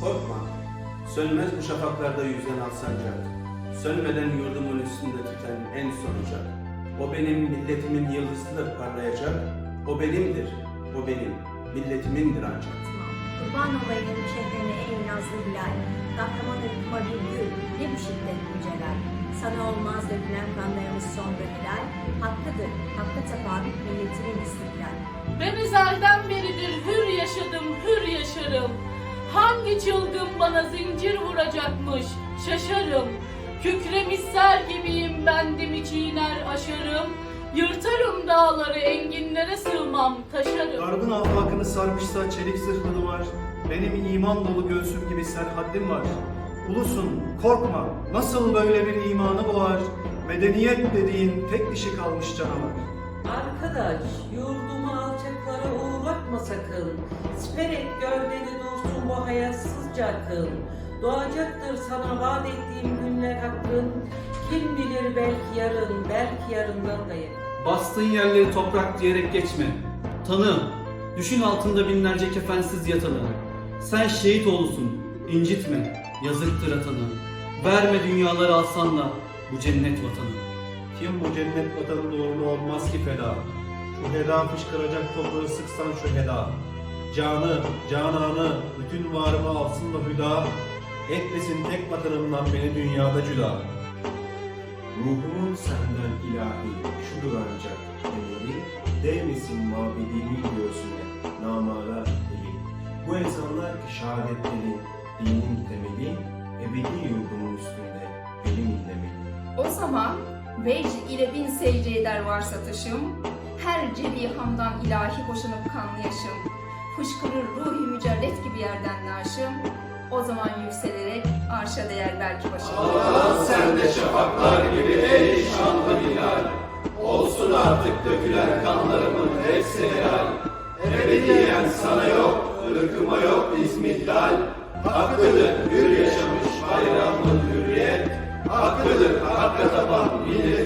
Korkma, sönmez bu şafaklarda yüzen alsancak. Sönmeden yurdumun üstünde tüten en son ocak. O benim milletimin yıldızıdır parlayacak. O benimdir, o benim, milletimindir ancak. Kurban olayım şehrine ey nazlı hilal. Kahraman ırkıma bir gül, ne bu şiddet bu celal. Sana olmaz dökülen kanlarımız sonra hilal. Hakkıdır, hakka tabi milletimin istiklal. Ben ezelden beridir hür yaşadım, hür yaşarım. Hangi çılgın bana zincir vuracakmış, şaşarım. Kükremiş ser gibiyim bendimi çiğner aşarım. Yırtarım dağları, enginlere sığmam, taşarım. Garbın afakını sarmışsa çelik zırhlı duvar, benim iman dolu göğsüm gibi serhaddim var. Ulusun, korkma, nasıl böyle bir imanı boğar, medeniyet dediğin tek dişi kalmış canavar. Arkadaş, yurdumu alçaklara uğratma sakın. Siper et gövdeni dursun bu hayatsızca akıl. Doğacaktır sana vaat ettiğim günler hakkın. Kim bilir belki yarın, belki yarından da yakın. Bastığın yerleri toprak diyerek geçme. Tanı, düşün altında binlerce kefensiz yatanı. Sen şehit oğlusun, incitme, yazıktır atanı. Verme dünyaları alsan da bu cennet vatanı. Kim bu cennet vatanın uğruna olmaz ki feda? Şu heda fışkıracak toprağı sıksan şu heda. Canı, cananı, bütün varımı alsın da hüda. Etmesin tek vatanımdan beni dünyada cüda. Ruhumun senden ilahi şudur ancak emeli, değmesin mabedimin göğsüne namara değil. Bu ezanlar ki şehadetleri, dinin temeli, ebedi yurdumun üstünde benim inlemeli. O zaman vecd ile bin secde eder varsa taşım, her cebi hamdan ilahi boşanıp kanlı yaşım, fışkırır ruhi mücerret gibi yerden naşım, o zaman yükselerek arşa değer belki başım. Sen de şafaklar gibi ey şanlı Bilal. Olsun artık dökülen kanlarımın hepsi helal. Ebediyen sana yok, ırkıma yok izmihlal. Hakkıdır hür yaşamış bayramın hürriyet. Hakkıdır hakka taban istiklal